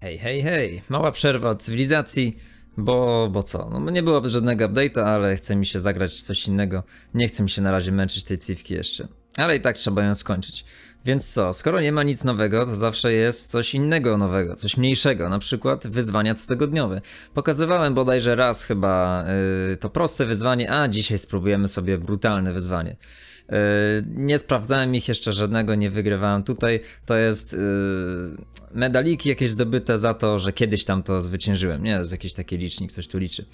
Hej, hej, hej, mała przerwa od cywilizacji, bo, bo co, no nie było żadnego update'a, ale chce mi się zagrać w coś innego, nie chce mi się na razie męczyć tej cywki jeszcze, ale i tak trzeba ją skończyć. Więc co, skoro nie ma nic nowego, to zawsze jest coś innego nowego, coś mniejszego, na przykład wyzwania cotygodniowe. Pokazywałem bodajże raz chyba yy, to proste wyzwanie, a dzisiaj spróbujemy sobie brutalne wyzwanie. Yy, nie sprawdzałem ich jeszcze żadnego, nie wygrywałem tutaj. To jest yy, medaliki jakieś zdobyte za to, że kiedyś tam to zwyciężyłem. Nie, jest jakiś taki licznik, coś tu liczy.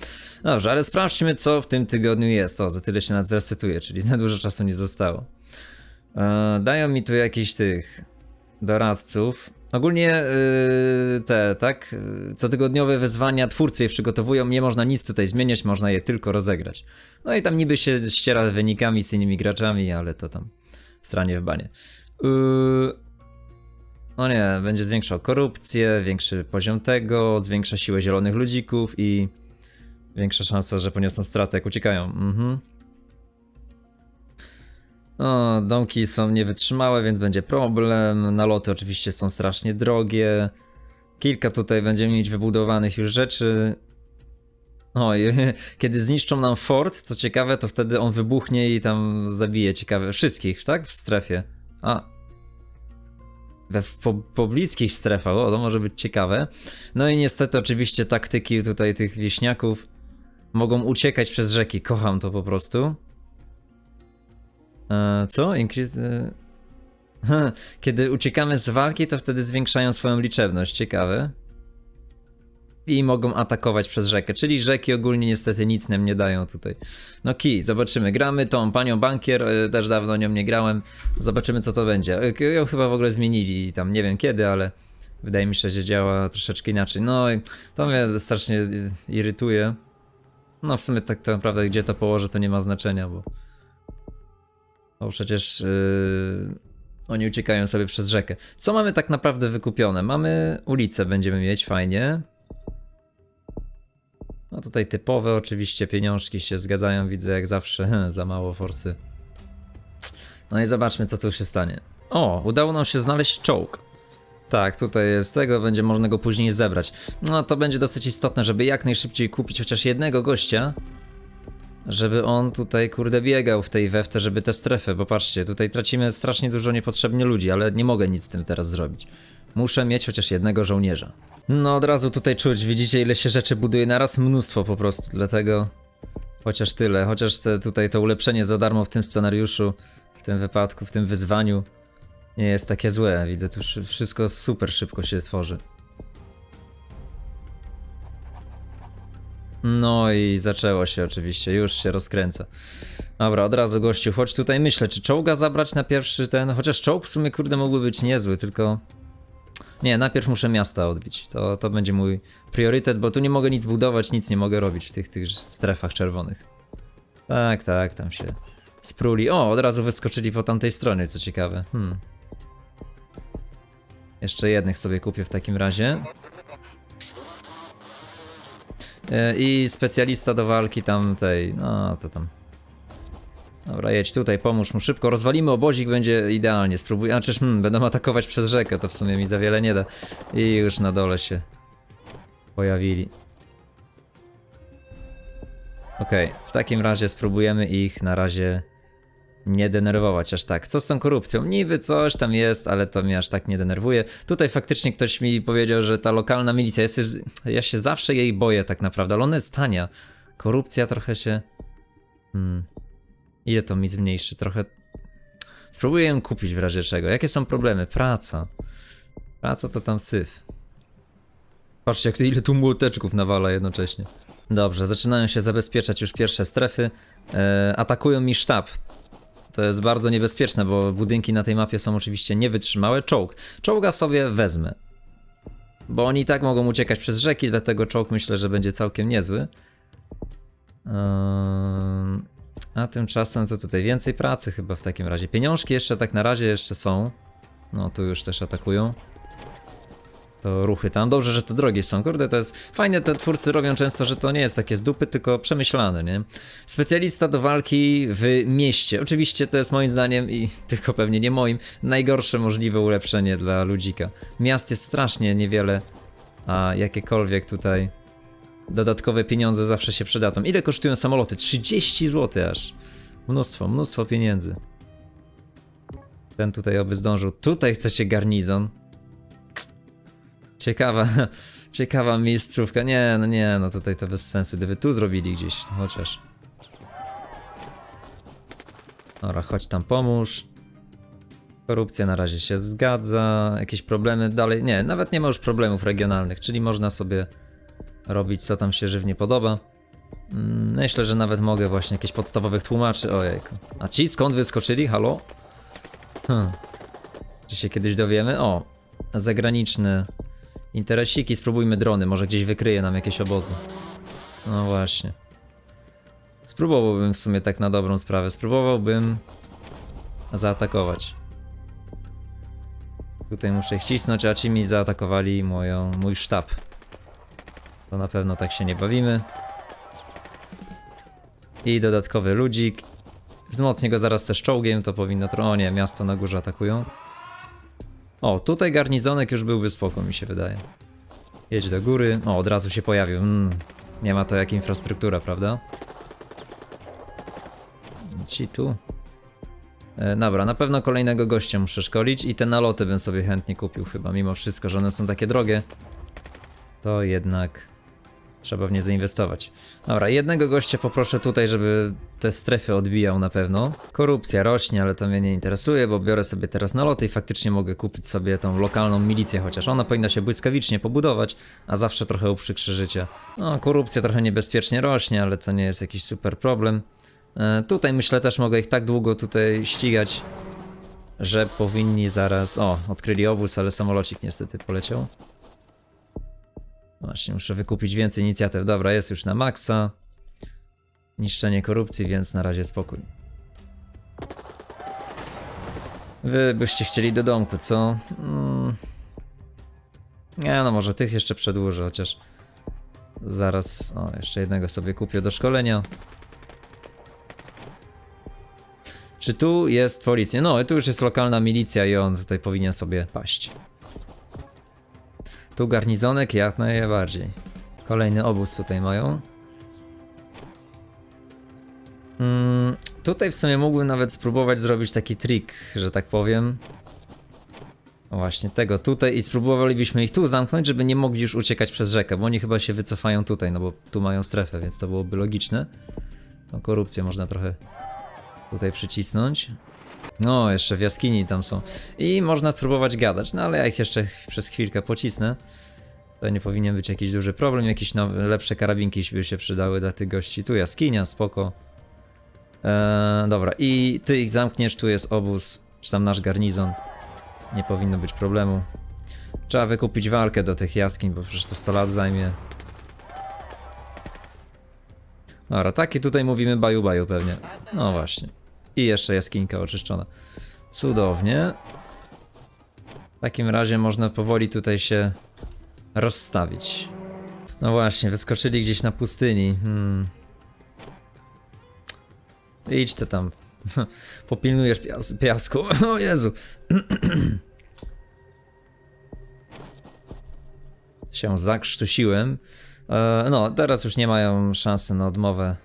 Dobrze, ale sprawdźmy, co w tym tygodniu jest. O, za tyle się nad zresetuje, czyli za dużo czasu nie zostało. Yy, dają mi tu jakiś tych doradców. Ogólnie yy, te, tak? Yy, Cotygodniowe wyzwania twórcy je przygotowują, nie można nic tutaj zmieniać, można je tylko rozegrać. No i tam niby się ściera wynikami z innymi graczami, ale to tam stranie w banie. Yy... No nie, będzie zwiększał korupcję, większy poziom tego, zwiększa siłę zielonych ludzików i większa szansa, że poniosą stratę jak uciekają. Mhm. O, domki są niewytrzymałe, więc będzie problem. Naloty oczywiście są strasznie drogie. Kilka tutaj będziemy mieć wybudowanych już rzeczy. Oj, kiedy zniszczą nam fort, co ciekawe, to wtedy on wybuchnie i tam zabije ciekawe wszystkich, tak? W strefie. A. We po, pobliskich strefach, o, to może być ciekawe. No i niestety oczywiście taktyki tutaj tych wieśniaków mogą uciekać przez rzeki. Kocham to po prostu. E, co? Inkwiz... e, Kiedy uciekamy z walki, to wtedy zwiększają swoją liczebność. Ciekawe. I mogą atakować przez rzekę, czyli rzeki ogólnie niestety nic nam nie dają tutaj. No kij, zobaczymy. Gramy tą panią bankier, e, też dawno nią nie grałem. Zobaczymy co to będzie. E, Ją chyba w ogóle zmienili tam, nie wiem kiedy, ale wydaje mi się, że działa troszeczkę inaczej. No i to mnie strasznie irytuje. No w sumie tak naprawdę gdzie to położę to nie ma znaczenia, bo... Bo przecież yy, oni uciekają sobie przez rzekę. Co mamy tak naprawdę wykupione? Mamy ulicę, będziemy mieć, fajnie. No tutaj typowe oczywiście pieniążki się zgadzają, widzę jak zawsze, za mało forsy. No i zobaczmy co tu się stanie. O, udało nam się znaleźć czołg. Tak, tutaj jest tego, będzie można go później zebrać. No to będzie dosyć istotne, żeby jak najszybciej kupić chociaż jednego gościa, żeby on tutaj, kurde, biegał w tej wewte, żeby tę strefę, bo patrzcie, tutaj tracimy strasznie dużo niepotrzebnie ludzi, ale nie mogę nic z tym teraz zrobić. Muszę mieć chociaż jednego żołnierza. No od razu tutaj czuć, widzicie ile się rzeczy buduje naraz, mnóstwo po prostu, dlatego chociaż tyle, chociaż te, tutaj to ulepszenie za darmo w tym scenariuszu, w tym wypadku, w tym wyzwaniu nie jest takie złe, widzę tu szy- wszystko super szybko się tworzy. No i zaczęło się oczywiście, już się rozkręca. Dobra, od razu gościu, chodź tutaj myślę, czy czołga zabrać na pierwszy ten, chociaż czołg w sumie kurde mógłby być niezły, tylko... Nie, najpierw muszę miasta odbić, to, to będzie mój priorytet, bo tu nie mogę nic budować, nic nie mogę robić w tych, tych strefach czerwonych. Tak, tak, tam się spruli. O, od razu wyskoczyli po tamtej stronie, co ciekawe. Hmm. Jeszcze jednych sobie kupię w takim razie. E, I specjalista do walki tamtej, no to tam. Dobra, jedź tutaj, pomóż mu szybko, rozwalimy obozik, będzie idealnie, spróbuj, a czyż, hmm, będą atakować przez rzekę, to w sumie mi za wiele nie da. I już na dole się pojawili. Okej, w takim razie spróbujemy ich na razie nie denerwować aż tak. Co z tą korupcją? Niby coś tam jest, ale to mnie aż tak nie denerwuje. Tutaj faktycznie ktoś mi powiedział, że ta lokalna milicja, ja się, ja się zawsze jej boję tak naprawdę, ale ona jest tania. Korupcja trochę się... Hmm. Ile to mi zmniejszy? Trochę... Spróbuję ją kupić w razie czego. Jakie są problemy? Praca. Praca to tam syf. Patrzcie, jak ile tu młoteczków nawala jednocześnie. Dobrze, zaczynają się zabezpieczać już pierwsze strefy. E, atakują mi sztab. To jest bardzo niebezpieczne, bo budynki na tej mapie są oczywiście niewytrzymałe. Czołg. Czołga sobie wezmę. Bo oni i tak mogą uciekać przez rzeki, dlatego czołg myślę, że będzie całkiem niezły. Ehm, a tymczasem co tutaj? Więcej pracy chyba w takim razie. Pieniążki jeszcze tak na razie jeszcze są. No tu już też atakują. To ruchy tam. Dobrze, że te drogie są. Kurde, to jest fajne. Te twórcy robią często, że to nie jest takie z dupy, tylko przemyślane, nie? Specjalista do walki w mieście. Oczywiście to jest moim zdaniem i tylko pewnie nie moim najgorsze możliwe ulepszenie dla ludzika. Miast jest strasznie niewiele a jakiekolwiek tutaj dodatkowe pieniądze zawsze się przydadzą. Ile kosztują samoloty? 30 zł aż. Mnóstwo, mnóstwo pieniędzy. Ten tutaj oby zdążył. Tutaj chcecie garnizon. Ciekawa, ciekawa miejscówka. Nie, no nie, no tutaj to bez sensu. Gdyby tu zrobili gdzieś, chociaż. Dobra, chodź tam pomóż. Korupcja na razie się zgadza. Jakieś problemy dalej. Nie, nawet nie ma już problemów regionalnych, czyli można sobie robić co tam się żywnie podoba. Mm, Myślę, że nawet mogę właśnie jakieś podstawowych tłumaczy. Ojejku. A ci skąd wyskoczyli? Halo? Hmm. Czy się kiedyś dowiemy? O, zagraniczne interesiki. Spróbujmy drony, może gdzieś wykryje nam jakieś obozy. No właśnie. Spróbowałbym w sumie tak na dobrą sprawę. Spróbowałbym zaatakować. Tutaj muszę ich cisnąć, a ci mi zaatakowali moją, mój sztab. To na pewno tak się nie bawimy. I dodatkowy ludzik. Wzmocnię go zaraz też czołgiem, to powinno... O nie, miasto na górze atakują. O, tutaj garnizonek już byłby spoko, mi się wydaje. Jedź do góry. O, od razu się pojawił. Mm, nie ma to jak infrastruktura, prawda? Ci tu. E, dobra, na pewno kolejnego gościa muszę szkolić i te naloty bym sobie chętnie kupił chyba, mimo wszystko, że one są takie drogie. To jednak trzeba w nie zainwestować. Dobra, jednego gościa poproszę tutaj, żeby te strefy odbijał na pewno. Korupcja rośnie, ale to mnie nie interesuje, bo biorę sobie teraz naloty i faktycznie mogę kupić sobie tą lokalną milicję, chociaż ona powinna się błyskawicznie pobudować, a zawsze trochę uprzykrzy życie. No, korupcja trochę niebezpiecznie rośnie, ale to nie jest jakiś super problem. E, tutaj myślę też mogę ich tak długo tutaj ścigać, że powinni zaraz... O, odkryli obóz, ale samolocik niestety poleciał. Właśnie, muszę wykupić więcej inicjatyw. Dobra, jest już na maksa. Niszczenie korupcji, więc na razie spokój. Wy byście chcieli do domku, co? Mm. Nie, no może tych jeszcze przedłużę, chociaż zaraz, o, jeszcze jednego sobie kupię do szkolenia. Czy tu jest policja? No, tu już jest lokalna milicja i on tutaj powinien sobie paść. Tu garnizonek jak najbardziej. Kolejny obóz tutaj mają. Mm, tutaj w sumie mógłbym nawet spróbować zrobić taki trik, że tak powiem. Właśnie tego tutaj i spróbowalibyśmy ich tu zamknąć, żeby nie mogli już uciekać przez rzekę, bo oni chyba się wycofają tutaj, no bo tu mają strefę, więc to byłoby logiczne. No korupcję można trochę tutaj przycisnąć. No, jeszcze w jaskini tam są. I można próbować gadać, no ale ja ich jeszcze przez chwilkę pocisnę. To nie powinien być jakiś duży problem. Jakieś nowe, lepsze karabinki by się przydały dla tych gości. Tu jaskinia, spoko. Eee, dobra, i ty ich zamkniesz, tu jest obóz, czy tam nasz garnizon. Nie powinno być problemu. Trzeba wykupić walkę do tych jaskiń, bo przecież to 100 lat zajmie. Dobra, takie tutaj mówimy baju baju pewnie. No właśnie. I jeszcze jaskинka oczyszczona. Cudownie. W takim razie można powoli tutaj się rozstawić. No właśnie, wyskoczyli gdzieś na pustyni. Hmm. Idź ty tam. Popilnujesz pias piasku. O Jezu. się zakrztusiłem. E, no, teraz już nie mają szansy na odmowę.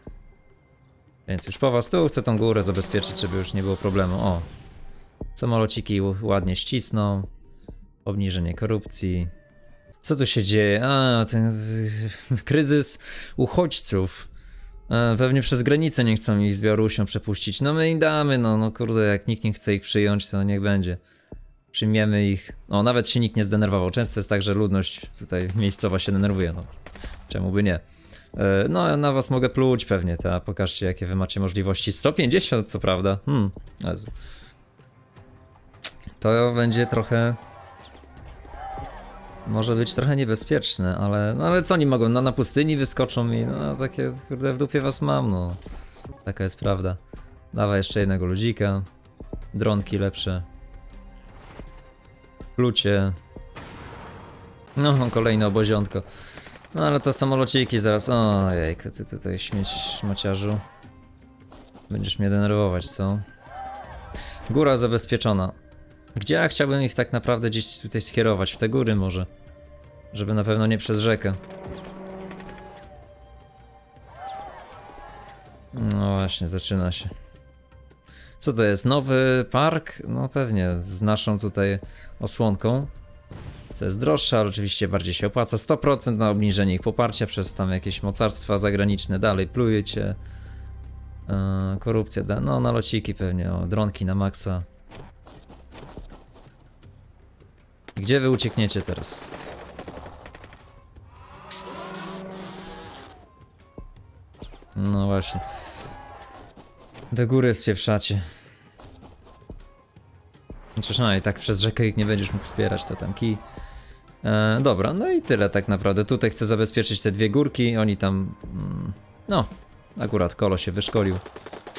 Więc już po was tu chcę tą górę zabezpieczyć, żeby już nie było problemu. O, samolociki ładnie ścisną. Obniżenie korupcji. Co tu się dzieje? A, ten kryzys uchodźców. Pewnie przez granicę nie chcą ich z Białorusią przepuścić. No my im damy, no, no kurde, jak nikt nie chce ich przyjąć, to niech będzie. Przyjmiemy ich. O, nawet się nikt nie zdenerwował. Często jest tak, że ludność tutaj miejscowa się denerwuje, no. Czemu by nie? E, No, na was mogę pluć pewnie, ta. Pokażcie, jakie wy macie możliwości. 150, co prawda. Hmm, Jezu. To będzie trochę... Może być trochę niebezpieczne, ale... No ale co oni mogą? No na pustyni wyskoczą i no takie, kurde, w dupie was mam, no. Taka jest prawda. Dawaj jeszcze jednego ludzika. Dronki lepsze. Plucie. No, kolejne oboziątko. No ale to samolociki zaraz. Ojejku, ty tutaj śmieć maciarzu. Będziesz mnie denerwować, co? Góra zabezpieczona. Gdzie ja chciałbym ich tak naprawdę gdzieś tutaj skierować? W te góry może? Żeby na pewno nie przez rzekę. No właśnie, zaczyna się. Co to jest? Nowy park? No pewnie, z naszą tutaj osłonką. Co jest droższe, ale oczywiście bardziej się opłaca. 100% na obniżenie ich poparcia przez tam jakieś mocarstwa zagraniczne. Dalej plujecie. Yy, korupcja, da, no nalociki pewnie, o, dronki na maksa. Gdzie wy uciekniecie teraz? No właśnie. Do góry spieprzacie. Chociaż no i tak przez rzekę ich nie będziesz mógł wspierać, to tam kij. E, dobra, no i tyle tak naprawdę. Tutaj chcę zabezpieczyć te dwie górki, oni tam... Mm, no, akurat Kolo się wyszkolił.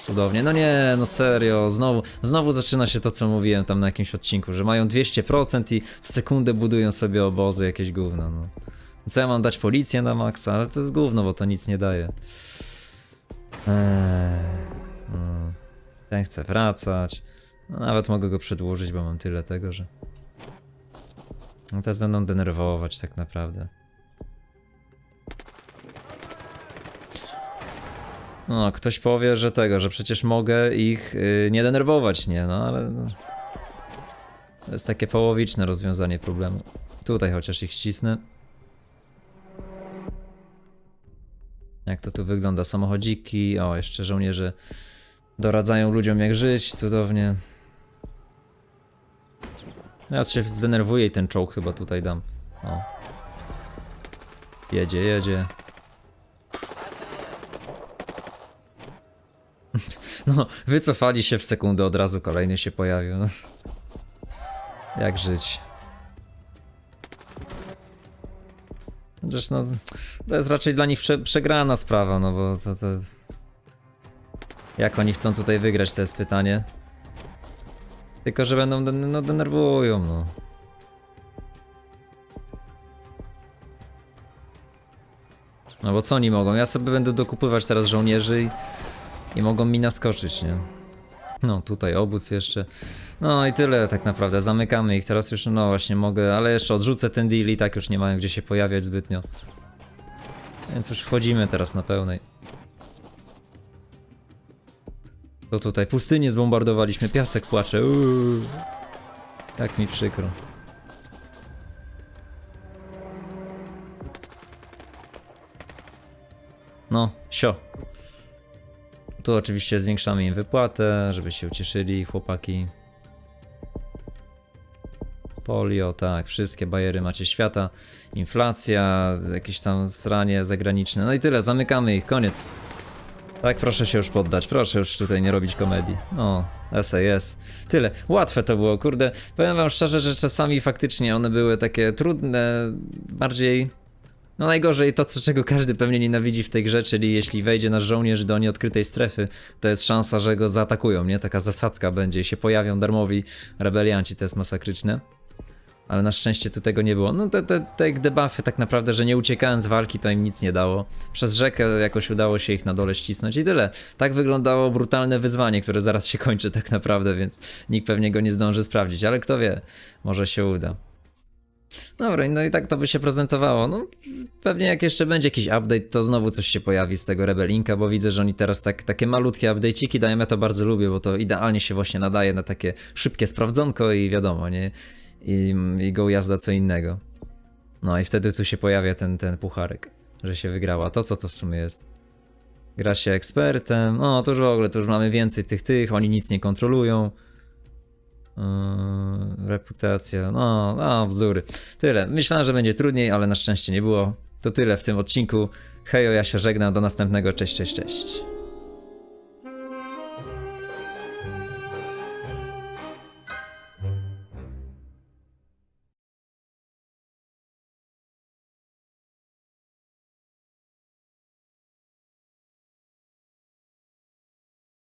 Cudownie. No nie, no serio, znowu, znowu zaczyna się to, co mówiłem tam na jakimś odcinku, że mają 200% i w sekundę budują sobie obozy, jakieś gówno, no. Co ja mam dać policję na maksa? Ale to jest gówno, bo to nic nie daje. Eee, mm, ten chce wracać. No, nawet mogę go przedłużyć, bo mam tyle tego, że... No teraz będą denerwować tak naprawdę. No, ktoś powie, że tego, że przecież mogę ich y, nie denerwować, nie? No, ale... No. To jest takie połowiczne rozwiązanie problemu. Tutaj chociaż ich ścisnę. Jak to tu wygląda? Samochodziki. O, jeszcze żołnierze doradzają ludziom jak żyć. Cudownie. Teraz się zdenerwuję i ten czołg chyba tutaj dam. O. Jedzie, jedzie. No, wycofali się w sekundę, od razu kolejny się pojawił. Jak żyć? Chociaż no, to jest raczej dla nich prze, przegrana sprawa, no bo to, to... Jak oni chcą tutaj wygrać, to jest pytanie. Tylko, że będą, den- no denerwują, no. No bo co oni mogą? Ja sobie będę dokupywać teraz żołnierzy i, i mogą mi naskoczyć, nie? No, tutaj obóz jeszcze. No i tyle tak naprawdę. Zamykamy ich. Teraz już, no właśnie mogę, ale jeszcze odrzucę ten deal i tak już nie mają gdzie się pojawiać zbytnio. Więc już wchodzimy teraz na pełnej. To tutaj pustynię zbombardowaliśmy, piasek płacze. Uuu. Jak mi przykro. No, sio. Tu oczywiście zwiększamy im wypłatę, żeby się ucieszyli chłopaki. Polio, tak, wszystkie bajery macie świata. Inflacja, jakieś tam sranie zagraniczne. No i tyle, zamykamy ich, koniec. Tak, proszę się już poddać, proszę już tutaj nie robić komedii. No, SAS. Tyle. Łatwe to było, kurde. Powiem wam szczerze, że czasami faktycznie one były takie trudne, bardziej... No najgorzej to, co, czego każdy pewnie nienawidzi w tej grze, czyli jeśli wejdzie nasz żołnierz do nieodkrytej strefy, to jest szansa, że go zaatakują, nie? Taka zasadzka będzie się pojawią darmowi rebelianci, to jest masakryczne. Ale na szczęście tu tego nie było. No te, te, te debuffy tak naprawdę, że nie uciekałem z walki, to im nic nie dało. Przez rzekę jakoś udało się ich na dole ścisnąć i tyle. Tak wyglądało brutalne wyzwanie, które zaraz się kończy tak naprawdę, więc nikt pewnie go nie zdąży sprawdzić, ale kto wie, może się uda. Dobra, no i tak to by się prezentowało. No, pewnie jak jeszcze będzie jakiś update, to znowu coś się pojawi z tego Rebelinka, bo widzę, że oni teraz tak, takie malutkie update'ciki dają, ja to bardzo lubię, bo to idealnie się właśnie nadaje na takie szybkie sprawdzonko i wiadomo, nie? I, i go jazda co innego. No i wtedy tu się pojawia ten, ten pucharek, że się wygrała. To co to w sumie jest? Gra się ekspertem, no to już w ogóle, to już mamy więcej tych, tych, oni nic nie kontrolują. Yy, reputacja, no, no. Tyle. Myślałem, że będzie trudniej, ale na szczęście nie było. To tyle w tym odcinku. Hejo, ja się żegnam, do następnego, cześć, cześć, cześć.